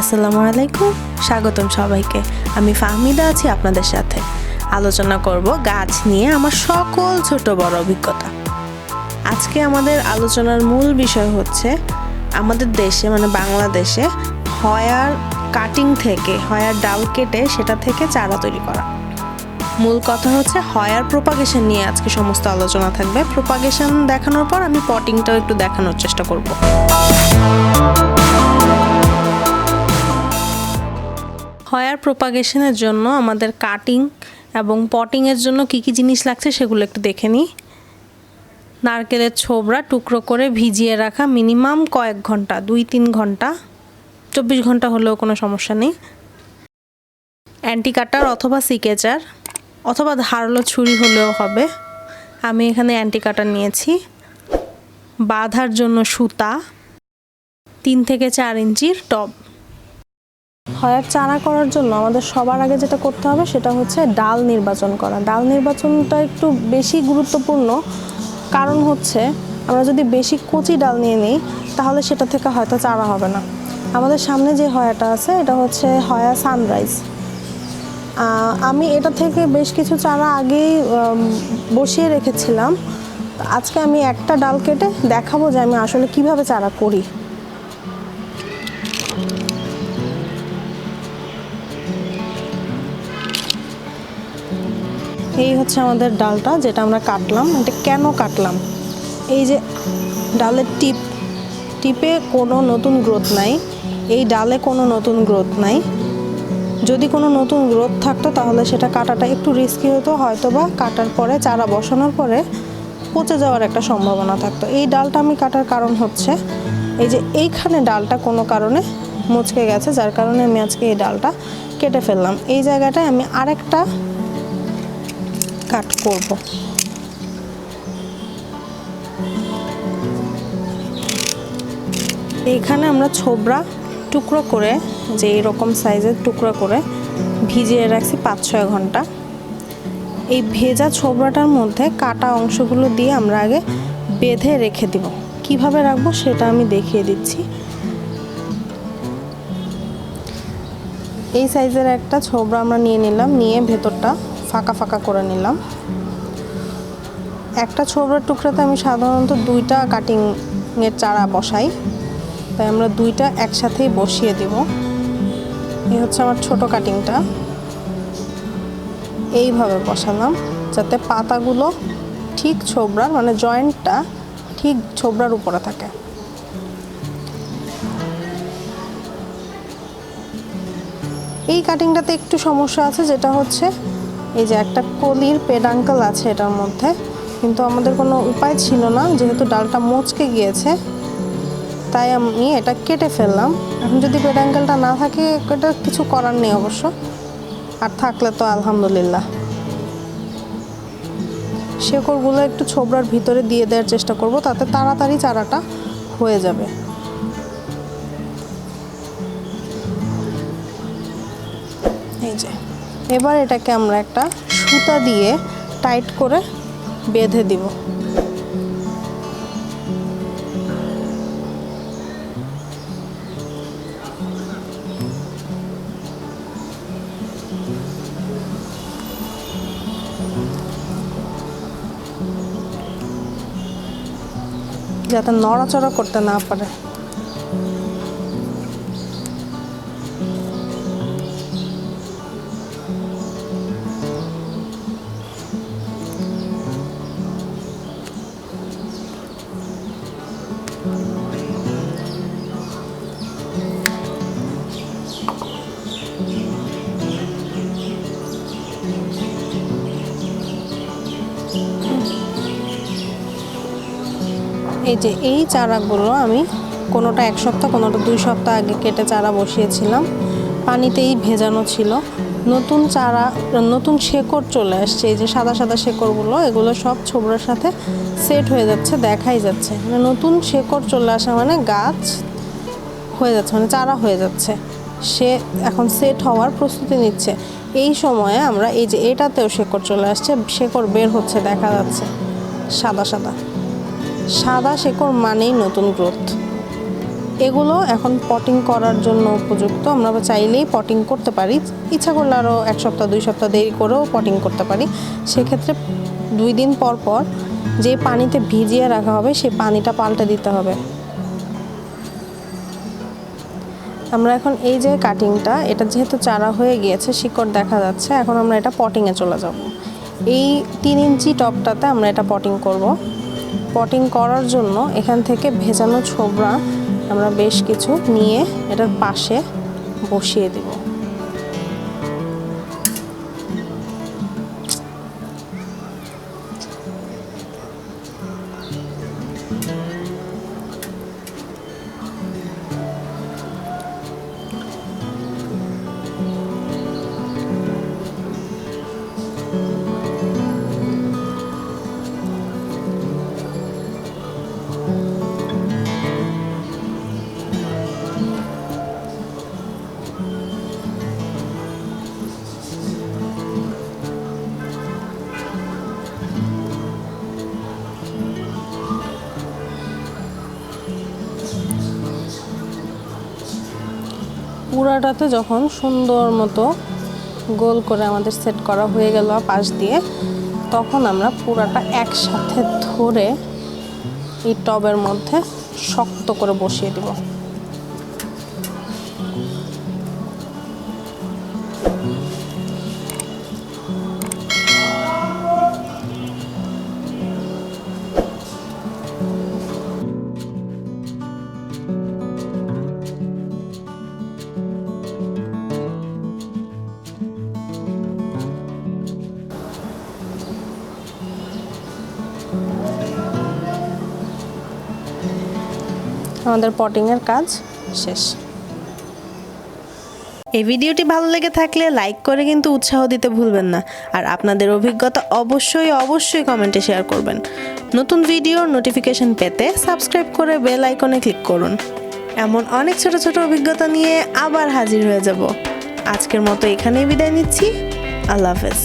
আসসালামু আলাইকুম। স্বাগতম সবাইকে। আমি ফাহমিদা আছি আপনাদের সাথে। আলোচনা করব গাছ নিয়ে আমার সকল ছোট বড় অভিজ্ঞতা। আজকে আমাদের আলোচনার মূল বিষয় হচ্ছে আমাদের দেশে মানে বাংলাদেশে হয়ার কাটিং থেকে, হয়ার ডাল কেটে সেটা থেকে চারা তৈরি করা। মূল কথা হচ্ছে হয়ার প্রোপাগেশন নিয়ে আজকে সমস্ত আলোচনা থাকবে। প্রোপাগেশন দেখানোর পর আমি পটিংটাও একটু দেখানোর চেষ্টা করব। হয়ার প্রোপাগেশনের জন্য আমাদের কাটিং এবং পটিংয়ের জন্য কী কী জিনিস লাগছে সেগুলো একটু দেখে নিই। নারকেলের ছোবড়া টুকরো করে ভিজিয়ে রাখা মিনিমাম কয়েক ঘণ্টা, দুই তিন ঘণ্টা, চব্বিশ ঘণ্টা হলেও কোনো সমস্যা নেই। অ্যান্টি কাটার অথবা সিকেচার অথবা ধারালো ছুরি হলেও হবে। আমি এখানে অ্যান্টি কাটার নিয়েছি। বাঁধার জন্য সুতা, তিন থেকে চার ইঞ্চির টব হয়ার চারা করার জন্য আমাদের সবার আগে যেটা করতে হবে সেটা হচ্ছে ডাল নির্বাচন করা। ডাল নির্বাচনটা একটু বেশি গুরুত্বপূর্ণ। কারণ হচ্ছে আমরা যদি বেশি কচি ডাল নিয়ে নিই, তাহলে সেটা থেকে হয়তো চারা হবে না। আমাদের সামনে যে হয়াটা আছে, এটা হচ্ছে হয়া সানরাইজ আমি এটা থেকে বেশ কিছু চারা আগেই বসিয়ে রেখেছিলাম। আজকে আমি একটা ডাল কেটে দেখাবো যে আমি আসলে কীভাবে চারা করি। এই হচ্ছে আমাদের ডালটা, যেটা আমরা কাটলাম। এটা কেন কাটলাম? এই যে ডালের টিপ, টিপে কোনো নতুন গ্রোথ নাই। এই ডালে কোনো নতুন গ্রোথ নাই। যদি কোনো নতুন গ্রোথ থাকতো, তাহলে সেটা কাটাটা একটু রিস্কি হতো। হয়তো বা কাটার পরে, চারা বসানোর পরে পচে যাওয়ার একটা সম্ভাবনা থাকতো। এই ডালটা আমি কাটার কারণ হচ্ছে, এই যে এইখানে ডালটা কোনো কারণে মুচকে গেছে, যার কারণে আমি আজকে এই ডালটা কেটে ফেললাম। এই জায়গাটায় আমি আরেকটা কাট করব। এইখানে আমরা ছোবড়া টুকরো করে, যে এরকম সাইজের টুকরো করে ভিজিয়ে রাখছি পাঁচ ছয় ঘণ্টা। এই ভেজা ছোবড়াটার মধ্যে কাটা অংশগুলো দিয়ে আমরা আগে বেঁধে রেখে দিব। কীভাবে রাখব সেটা আমি দেখিয়ে দিচ্ছি। এই সাইজের একটা ছোবড়া আমরা নিয়ে নিলাম, নিয়ে ভেতরটা ফাঁকা ফাঁকা করে নিলাম। একটা ছোবড়ার টুকরাতে আমি সাধারণত দুইটা কাটিংয়ের চারা বসাই। তাই আমরা দুইটা একসাথেই বসিয়ে দিব। এই হচ্ছে আমার ছোট কাটিংটা এইভাবে বসালাম যাতে পাতাগুলো ঠিক ছোবড়ার মানে জয়েন্টটা ঠিক ছোবড়ার উপরে থাকে। এই কাটিংটাতে একটু সমস্যা আছে, যেটা হচ্ছে এই যে একটা কলির পেডাঙ্কেল আছে এটার মধ্যে, কিন্তু আমাদের কোনো উপায় ছিল না, যেহেতু ডালটা মচকে গিয়েছে, তাই আমি এটা কেটে ফেললাম। এখন যদি পেডাঙ্কেলটা না থাকে, এটা কিছু করার নেই অবশ্য, আর থাকলে তো আলহামদুলিল্লাহ। শেকড়গুলো একটু ছোবড়ার ভিতরে দিয়ে দেওয়ার চেষ্টা করব, তাতে তাড়াতাড়ি চারাটা হয়ে যাবে। এই যে। এবার এটাকে আমরা একটা সুতা দিয়ে টাইট করে বেঁধে দিব। যাতে নড়াচড়া করতে না পারে। এই যে এই চারাগুলো আমি কোনোটা এক সপ্তাহ, কোনোটা দুই সপ্তাহ আগে কেটে চারা বসিয়েছিলাম। পানিতেই ভেজানো ছিল। নতুন চারা, নতুন শেকড় চলে আসছে। এই যে সাদা সাদা শেকড়গুলো, এগুলো সব ছোবড়ার সাথে সেট হয়ে যাচ্ছে, দেখাই যাচ্ছে। মানে নতুন শেকড় চলে আসা মানে গাছ হয়ে যাচ্ছে মানে চারা হয়ে যাচ্ছে। সে এখন সেট হওয়ার প্রস্তুতি নিচ্ছে। এই সময়ে আমরা এই যে এটাতেও শেকড় চলে আসছে, শেকড় বের হচ্ছে, দেখা যাচ্ছে। সাদা সাদা। সাদা শেকড় মানেই নতুন গ্রোথ। এগুলো এখন পটিং করার জন্য উপযুক্ত। আমরা চাইলেই পটিং করতে পারি। ইচ্ছা করলে আরও এক সপ্তাহ, দুই সপ্তাহ দেরি করেও পটিং করতে পারি। সেক্ষেত্রে দুই দিন পর পর যে পানিতে ভিজিয়ে রাখা হবে সেই পানিটা পাল্টে দিতে হবে। আমরা এখন এই যে কাটিংটা, এটা যেহেতু চারা হয়ে গিয়েছে, শিকড় দেখা যাচ্ছে, এখন আমরা এটা পটিংয়ে চলে যাব। এই তিন ইঞ্চি টপটাতে আমরা এটা পটিং করব। পটিং করার জন্য এখান থেকে ভেজানো ছোবড়া আমরা বেশ কিছু নিয়ে এটার পাশে বসিয়ে দেব। পুরাটাতে যখন সুন্দর মতো গোল করে আমাদের সেট করা হয়ে গেল পাশ দিয়ে, তখন আমরা পুরাটা একসাথে ধরে এই টবের মধ্যে শক্ত করে বসিয়ে দিব। আমাদের পটিংয়ের কাজ শেষ। এই ভিডিওটি ভালো লেগে থাকলে লাইক করে কিন্তু উৎসাহ দিতে ভুলবেন না। আর আপনাদের অভিজ্ঞতা অবশ্যই অবশ্যই কমেন্টে শেয়ার করবেন। নতুন ভিডিওর নোটিফিকেশন পেতে সাবস্ক্রাইব করে বেল আইকনে ক্লিক করুন। এমন অনেক ছোট ছোট অভিজ্ঞতা নিয়ে আবার হাজির হয়ে যাব। আজকের মতো এখানেই বিদায় নিচ্ছি। আল্লাহ হাফেজ।